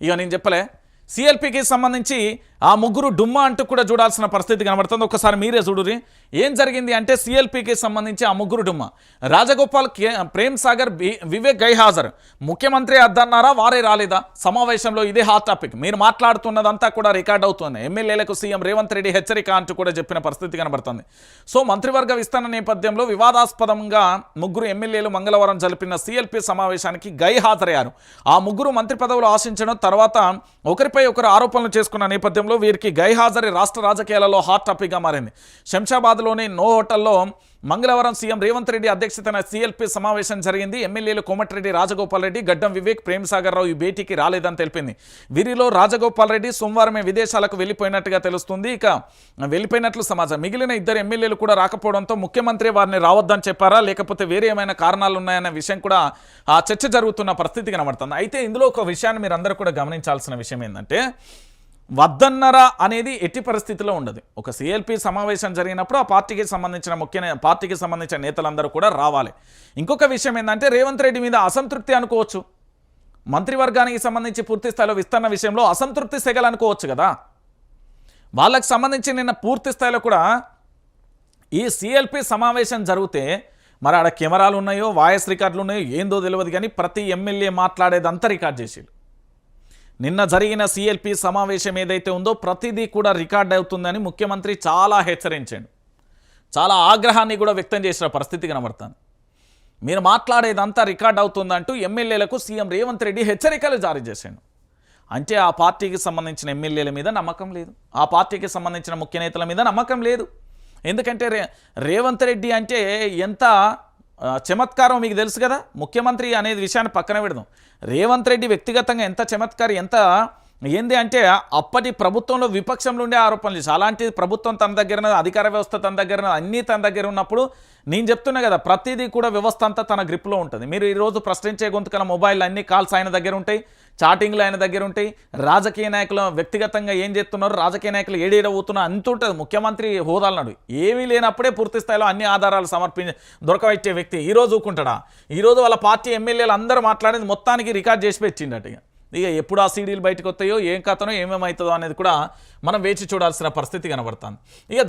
ఇక నేను చెప్పలే సిఎల్పికి సంబంధించి ఆ ముగ్గురు డుమ్మా అంటూ కూడా చూడాల్సిన పరిస్థితి కనబడుతుంది. ఒకసారి మీరే చూడురి ఏం జరిగింది అంటే సిఎల్పికి సంబంధించి ఆ ముగ్గురు డుమ్మా. రాజగోపాల్ కే ప్రేమ్ సాగర్ బి- వివేక్ గైహాజర్. ముఖ్యమంత్రి అద్దన్నారా వారే రాలేదా? సమావేశంలో ఇదే హాట్ టాపిక్. మీరు మాట్లాడుతున్నదంతా కూడా రికార్డ్ అవుతుంది. ఎమ్మెల్యేలకు సీఎం రేవంత్ రెడ్డి హెచ్చరిక అంటూ కూడా చెప్పిన పరిస్థితి కనబడుతుంది. సో మంత్రివర్గ విస్తరణ నేపథ్యంలో వివాదాస్పదంగా ముగ్గురు ఎమ్మెల్యేలు మంగళవారం జరిపిన సిఎల్పి సమావేశానికి గై హాజరయ్యారు ఆ ముగ్గురు మంత్రి పదవులు ఆశించడం తర్వాత ఒకరిపై ఒకరు ఆరోపణలు చేసుకున్న నేపథ్యంలో వీరికి గైహాజరి రాష్ట్ర రాజకీయాలలో హాట్ టాపిక్గా మారింది. శంషాబాద్లోని నో హోటల్లో మంగళవారం సీఎం రేవంత్ రెడ్డి అధ్యక్షతన సీఎల్పీ సమావేశం జరిగింది. ఎమ్మెల్యేలు కోమటిరెడ్డి రాజగోపాల్ రెడ్డి గడ్డం వివేక్ ప్రేమ్సాగర్ రావు ఈ భేటీకి రాలేదని తెలిపింది. వీరిలో రాజగోపాల్ రెడ్డి సోమవారమే విదేశాలకు వెళ్ళిపోయినట్టుగా తెలుస్తుంది. ఇక వెళ్ళిపోయినట్లు సమాచారం. మిగిలిన ఇద్దరు ఎమ్మెల్యేలు కూడా రాకపోవడంతో ముఖ్యమంత్రి వారిని రావద్దని చెప్పారా? లేకపోతే వేరే ఏమైనా కారణాలు ఉన్నాయన్న విషయం కూడా ఆ చర్చ జరుగుతున్న పరిస్థితి కనబడుతుంది. అయితే ఇందులో ఒక విషయాన్ని మీరు అందరూ కూడా గమనించాల్సిన విషయం ఏంటంటే వద్దన్నరా అనేది ఎట్టి పరిస్థితిలో ఉండదు. ఒక సిఎల్పి సమావేశం జరిగినప్పుడు ఆ పార్టీకి సంబంధించిన ముఖ్య పార్టీకి సంబంధించిన నేతలందరూ కూడా రావాలి. ఇంకొక విషయం ఏంటంటే రేవంత్ రెడ్డి మీద అసంతృప్తి అనుకోవచ్చు. మంత్రివర్గానికి సంబంధించి పూర్తి స్థాయిలో విస్తరణ విషయంలో అసంతృప్తి సెగలు అనుకోవచ్చు కదా. వాళ్ళకు సంబంధించి నిన్న పూర్తి స్థాయిలో కూడా ఈ సిఎల్పి సమావేశం జరిగితే మరి ఆడ కెమెరాలు ఉన్నాయో వాయిస్ రికార్డులు ఉన్నాయో ఏందో తెలియదు కానీ ప్రతి ఎమ్మెల్యే మాట్లాడేదంతా రికార్డ్ చేసేది నిన్న జరిగిన సిఎల్పి సమావేశం ఏదైతే ఉందో ప్రతిదీ కూడా రికార్డ్ అవుతుందని ముఖ్యమంత్రి చాలా హెచ్చరించాడు. చాలా ఆగ్రహాన్ని కూడా వ్యక్తం చేసిన పరిస్థితి కనబడుతుంది. మీరు మాట్లాడేదంతా రికార్డ్ అవుతుందంటూ ఎమ్మెల్యేలకు సీఎం రేవంత్ రెడ్డి హెచ్చరికలు జారీ చేశాడు. అంటే ఆ పార్టీకి సంబంధించిన ఎమ్మెల్యేల మీద నమ్మకం లేదు. ఆ పార్టీకి సంబంధించిన ముఖ్య నేతల మీద నమ్మకం లేదు. ఎందుకంటే రే రేవంత్ రెడ్డి అంటే ఎంత చమత్కారం మీకు తెలుసు కదా? ముఖ్యమంత్రి అనేది విషయాన్ని పక్కన పెడదాం. రేవంత్ రెడ్డి వ్యక్తిగతంగా ఎంత చమత్కారం ఎంత ఏంది అంటే అప్పటి ప్రభుత్వంలో విపక్షంలో ఉండే ఆరోపణలు చేసి అలాంటి ప్రభుత్వం తన దగ్గర అధికార వ్యవస్థ తన దగ్గర అన్నీ తన దగ్గర ఉన్నప్పుడు నేను చెప్తున్నా కదా ప్రతిదీ కూడా వ్యవస్థ అంతా తన గ్రిప్లో ఉంటుంది. మీరు ఈరోజు ప్రశ్నించే గొంతుకల మొబైల్ అన్ని కాల్స్ ఆయన దగ్గర ఉంటాయి చాటింగ్లు ఆయన దగ్గర ఉంటాయి. రాజకీయ నాయకులు వ్యక్తిగతంగా ఏం చేస్తున్నారు రాజకీయ నాయకులు ఏడేడ పోతున్నారు అంత ఉంటుంది. ముఖ్యమంత్రి హోదాలన్నాడు ఏమీ లేనప్పుడే పూర్తి స్థాయిలో అన్ని ఆధారాలు సమర్పించి దొరకవచ్చే వ్యక్తి ఈరోజు ఊకుంటాడా? ఊరుకుంటాడా ఈరోజు వాళ్ళ పార్టీ ఎమ్మెల్యేలు అందరూ మాట్లాడేది మొత్తానికి రికార్డ్ చేసి పెట్టిండట ఇక. ఇక ఎప్పుడు ఆ సీడీలు బయటకు వస్తాయో ఏం కథనో ఏమేమవుతుందో అనేది కూడా మనం వేచి చూడాల్సిన పరిస్థితి కనబడుతుంది. ఇక